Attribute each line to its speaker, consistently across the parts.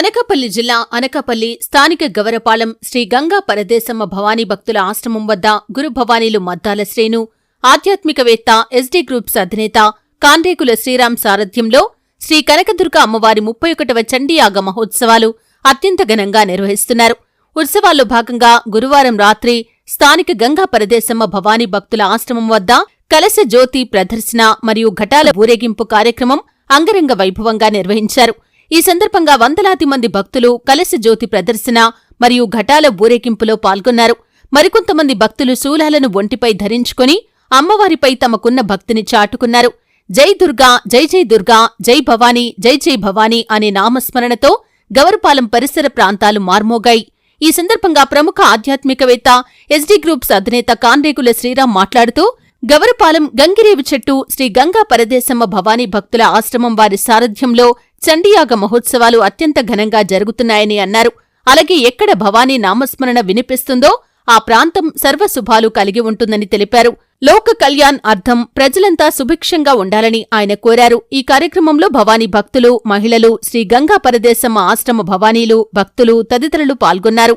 Speaker 1: అనకాపల్లి జిల్లా అనకాపల్లి స్థానిక గవరపాలెం శ్రీ గంగా పరదేశమ్మ భవానీ భక్తుల ఆశ్రమం వద్ద గురుభవానీలు మద్దాల శ్రేణు ఆధ్యాత్మికవేత్త ఎస్డీ గ్రూప్స్ అధినేత కాండ్రేకుల శ్రీరామ్ సారథ్యంలో శ్రీ కనకదుర్గ అమ్మవారి ముప్పై ఒకటవ చండీయాగ మహోత్సవాలు అత్యంత ఘనంగా నిర్వహిస్తున్నారు. ఉత్సవాల్లో భాగంగా గురువారం రాత్రి స్థానిక గంగా పరదేశమ్మ భవానీ భక్తుల ఆశ్రమం వద్ద కలశ జ్యోతి ప్రదర్శన మరియు ఘటాల ఊరేగింపు కార్యక్రమం అంగరంగ వైభవంగా నిర్వహించారు. ఈ సందర్భంగా వందలాది మంది భక్తులు కలశ జ్యోతి ప్రదర్శన మరియు ఘటాల ఊరేగింపులో పాల్గొన్నారు. మరికొంతమంది భక్తులు శూలాలను ఒంటిపై ధరించుకుని అమ్మవారిపై తమకున్న భక్తిని చాటుకున్నారు. జై దుర్గా జై జై దుర్గా జై భవానీ జై జై భవానీ అనే నామస్మరణతో గవరపాలెం పరిసర ప్రాంతాలు మార్మోగాయి. ఈ సందర్భంగా ప్రముఖ ఆధ్యాత్మికవేత్త ఎస్డీ గ్రూప్స్ అధినేత కాన్రేగుల శ్రీరామ్ మాట్లాడుతూ గవరపాలెం గంగిరేవి చెట్టు శ్రీ గంగా పరదేశమ్మ భవానీ భక్తుల ఆశ్రమం వారి సారథ్యంలో చండీయాగ మహోత్సవాలు అత్యంత ఘనంగా జరుగుతున్నాయని అన్నారు. అలాగే ఎక్కడ భవానీ నామస్మరణ వినిపిస్తుందో ఆ ప్రాంతం సర్వశుభాలు కలిగి ఉంటుందని తెలిపారు. లోక కళ్యాణ్ అర్థం ప్రజలంతా సుభిక్షంగా ఉండాలని ఆయన కోరారు. ఈ కార్యక్రమంలో భవానీ భక్తులు మహిళలు శ్రీ గంగా పరదేశమ్మ ఆశ్రమ భవానీలు భక్తులు తదితరులు పాల్గొన్నారు.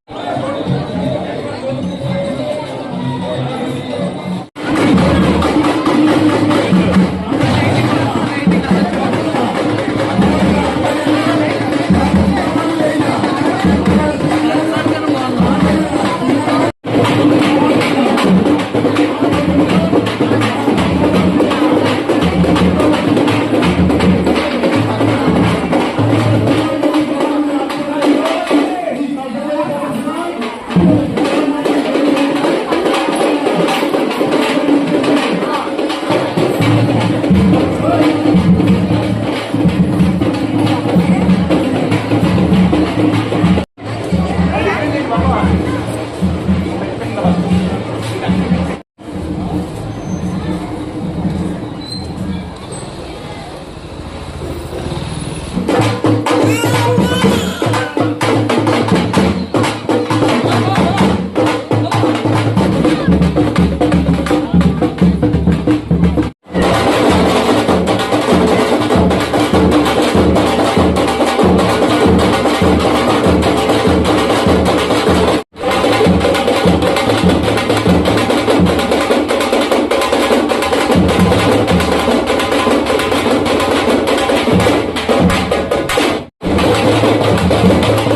Speaker 1: Thank you.